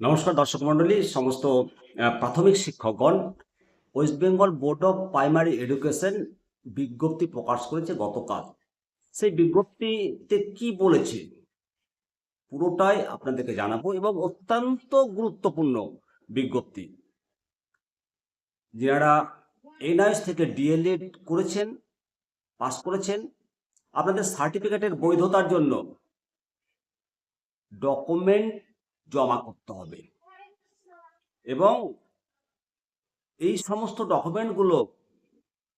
নমস্কার দর্শক মণ্ডলী, সমস্ত প্রাথমিক শিক্ষকগণ। West Bengal board of primary education বিজ্ঞপ্তি প্রকাশ করেছে গতকাল। সেই বিজ্ঞপ্তিতে কি বলেছে? পুরোটাই আপনাদেরকে জানাব এবং অত্যন্ত গুরুত্বপূর্ণ বিজ্ঞপ্তি। যারা এনআইএস থেকে ডিএলএড করেছেন, পাস করেছেন, আপনাদের সার্টিফিকেটের বৈধতার জন্য ডকুমেন্ট জমা করতে হবে। এবং এই সমস্ত ডকুমেন্টগুলো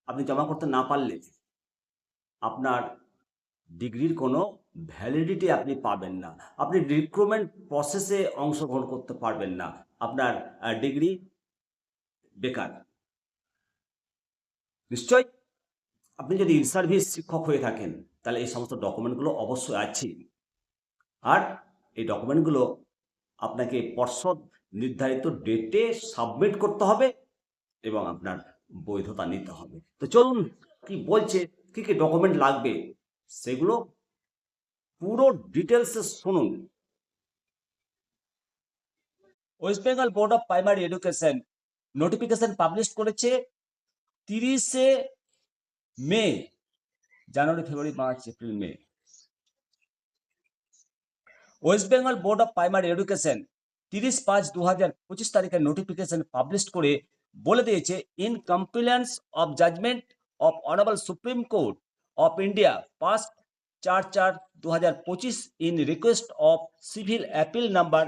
আপনি জমা করতে না পারলে আপনার ডিগ্রির কোনো ভ্যালিডিটি আপনি পাবেন না। আপনি রিক্রুটমেন্ট প্রসেসে অংশগ্রহণ করতে পারবেন না। আপনার ডিগ্রি বেকার। নিশ্চয় আপনি যদি ইন সার্ভিস শিক্ষক হয়ে থাকেন, তাহলে এই সমস্ত ডকুমেন্টগুলো অবশ্যই আছে। আর এই ডকুমেন্টগুলো আপনাকে পর্ষদ নির্ধারিত ডেটে সাবমিট করতে হবে এবং আপনার বৈধতা নিতে হবে। তো চলুন, কি বলছে, কি কি ডকুমেন্ট লাগবে, সেগুলো পুরো ডিটেলসে শুনুন। West Bengal board of primary education notification publish করেছে তিরিশে May, January, February, March, April, May. West Bengal board of primary education তিরিশ পাঁচ দু হাজার পঁচিশ তারিখের নোটিফিকেশন পাবলিশ করে বলে দিয়েছে in compliance of judgement of honourable Supreme Court of India passed চার চার দু হাজার পঁচিশ in request of civil appeal number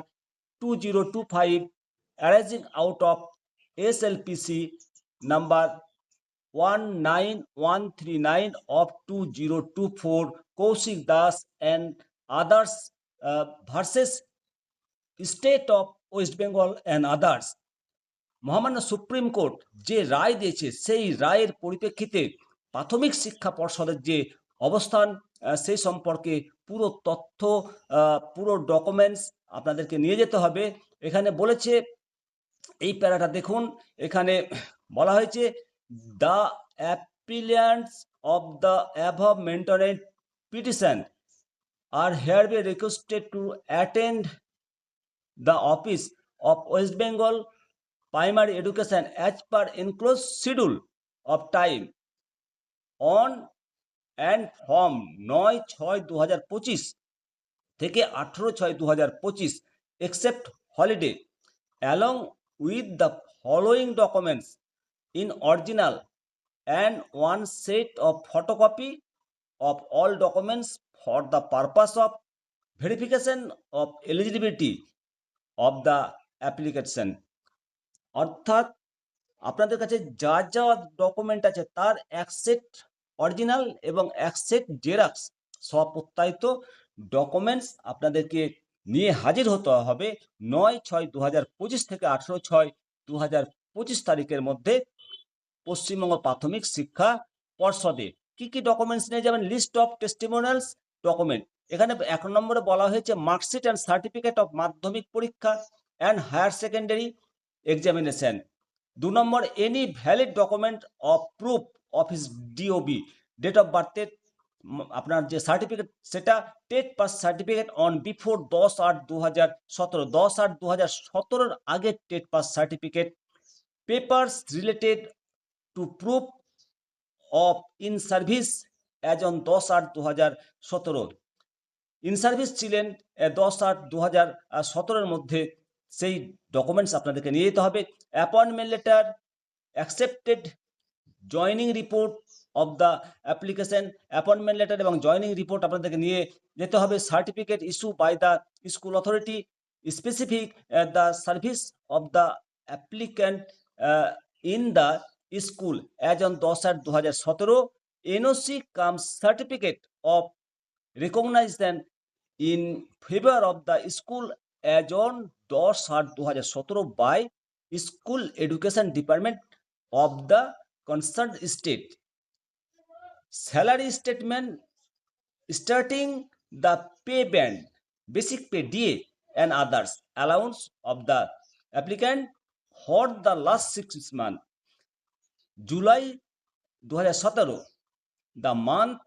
two zero two five arising out of S L P C number one nine one three nine of two zero two four Kaushik Das and others versus state of West Bengal and others মহামান্য supreme court যে রায় দিয়েছে, সেই রায়ের পরিপ্রেক্ষিতে প্রাথমিক শিক্ষা পর্ষদের যে অবস্থান সেই সম্পর্কে পুরো তথ্য পুরো ডকুমেন্টস আপনাদেরকে নিয়ে যেতে হবে। এখানে বলেছে, এই প্যারাটা দেখুন, এখানে বলা হয়েছে the appellants of the above mentioned petition are hereby requested to attend the office of West Bengal Primary Education as per enclosed schedule of time on and from নয় ছয় দু হাজার পঁচিশ থেকে আঠেরো ছয় দু হাজার পঁচিশ except holiday along with the following documents in original and one set of photocopy of all documents for the purpose of verification of eligibility of the application. অর্থাৎ আপনাদের কাছে যা যা ডকুমেন্ট আছে, তার এক সেট অরিজিনাল এবং এক সেট জেরাক্স স্বপ্রত্যায়িত ডকুমেন্টস আপনাদেরকে নিয়ে হাজির হতে হবে নয় ছয় দু হাজার পঁচিশ থেকে আঠেরো ছয় দু হাজার পঁচিশ তারিখের মধ্যে পশ্চিমবঙ্গ প্রাথমিক শিক্ষা পর্ষদে। কি কি ডকুমেন্টস নিয়ে যাবেন? লিস্ট অফ টেস্টিমোনিয়ালস ডকুমেন্ট এখানে এক নম্বরে বলা হয়েছে মার্কশিট অ্যান্ড সার্টিফিকেট অফ মাধ্যমিক পরীক্ষা অ্যান্ড হায়ার সেকেন্ডারি এক্সামিনেশন দু নম্বর any valid document of proof of his DOB date of বার্থের আপনার যে সার্টিফিকেট সেটা TET pass certificate on before দশ আট দু হাজার সতেরো। দশ আট দু হাজার সতেরোর আগে TET pass certificate papers related to proof of in service as on দশ আট দু হাজার সতেরো। ইন সার্ভিস ছিলেন দশ আট দু হাজার সতেরোর মধ্যে সেই ডকুমেন্টস আপনাদেরকে নিয়ে যেতে হবে। Appointment letter accepted joining report of the application appointment letter এবং জয়নিং রিপোর্ট আপনাদেরকে নিয়ে যেতে হবে। Certificate issue by the school authority specific the service of the applicant in the school as on দশ আট দু হাজার সতেরো। NOC cum certificate of recognition in favour of the school as on দশ আট দু হাজার সতেরো by school education department of the concern state salary statement starting the pay band basic pay DA and others allowance of the applicant for the last six month July দু হাজার সতেরো the month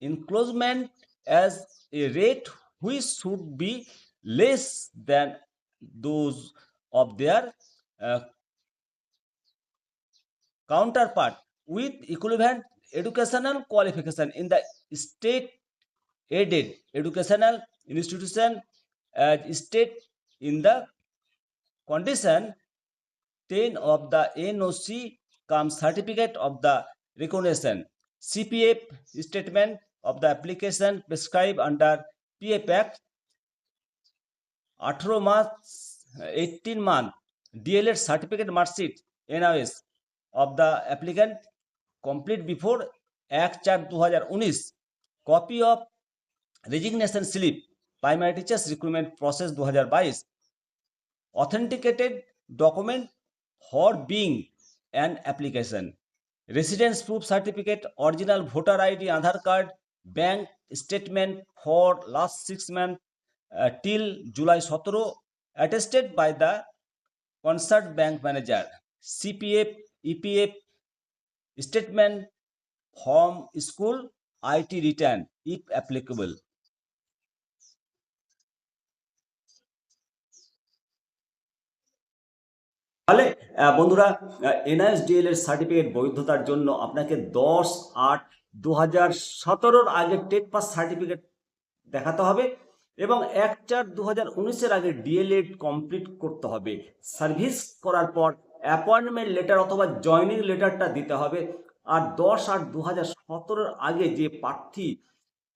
enclosement as a rate which should be less than those of their uh, counterpart with equivalent educational qualification in the state aided educational institution as state in the condition 10 of the NOC comes certificate of the recognition CPF statement of the application prescribed under PF Act 18 mass 18 month DLED certificate mark sheet NRS of the applicant complete before এক চার উনিশ copy of resignation slip primary teachers recruitment process দু হাজার বাইশ authenticated document for being an application residence proof certificate original voter ID Aadhaar card bank statement for last six month till July সতেরো attested by the concerned bank manager CPF EPF statement from school IT return if applicable. তাহলে বন্ধুরা এনআইএসডিএল এর certificate বৈধতার জন্য আপনাকে দশ আট দু হাজার সতেরোর আগে টেট পাস সার্টিফিকেট দেখাতে হবে এবং এক চার দু হাজার উনিশের আগে ডিএলএড কমপ্লিট করতে হবে। সার্ভিস করার পর অ্যাপয়েন্টমেন্ট লেটার অথবা জয়নিং লেটারটা দিতে হবে আর দশ আট দু হাজার সতেরোর আগে যে প্রার্থী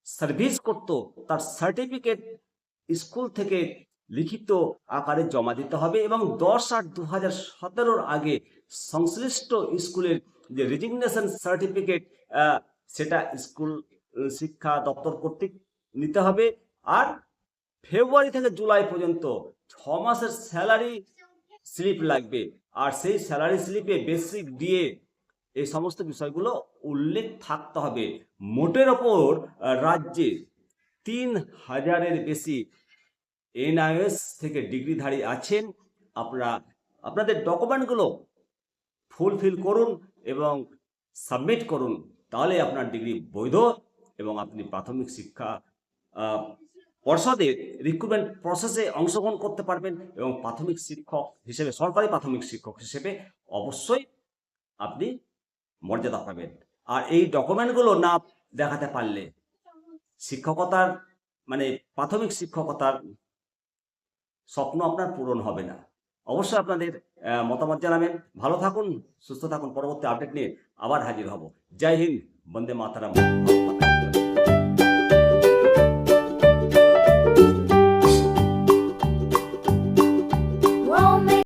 সার্ভিস করত, তার সার্টিফিকেট স্কুল থেকে লিখিত আকারে জমা দিতে হবে এবং দশ আট দু হাজার সতেরোর আগে সংশ্লিষ্ট স্কুলের যে রেজিগনেশন সার্টিফিকেট সেটা স্কুল শিক্ষা দপ্তর কর্তৃক নিতে হবে। আর ফেব্রুয়ারি থেকে জুলাই পর্যন্ত ছ মাসের স্যালারি স্লিপ লাগবে। আর সেই স্যালারি স্লিপে বেসিক দিয়ে এই সমস্ত বিষয়গুলো উল্লেখ থাকতে হবে। মোটের ওপর রাজ্যে তিন হাজারের বেশি এনআইএস থেকে ডিগ্রিধারী আছেন আপনারা আপনাদের ডকুমেন্টগুলো ফুলফিল করুন এবং সাবমিট করুন তাহলে আপনার ডিগ্রি বৈধ এবং আপনি প্রাথমিক শিক্ষা আহ, পর্ষদের রিক্রুটমেন্ট প্রসেসে অংশগ্রহণ করতে পারবেন এবং প্রাথমিক শিক্ষক হিসেবে সরকারি প্রাথমিক শিক্ষক হিসেবে অবশ্যই আপনি মর্যাদা পাবেন। আর এই ডকুমেন্টগুলো না দেখাতে পারলে শিক্ষকতার মানে প্রাথমিক শিক্ষকতার স্বপ্ন আপনার পূরণ হবে না। অবশ্যই আপনাদের মতামত জানাবেন। ভালো থাকুন, সুস্থ থাকুন। পরবর্তী আপডেট নিয়ে আবার হাজির হব। জয় হিন্দ, বন্দে মাতারাম।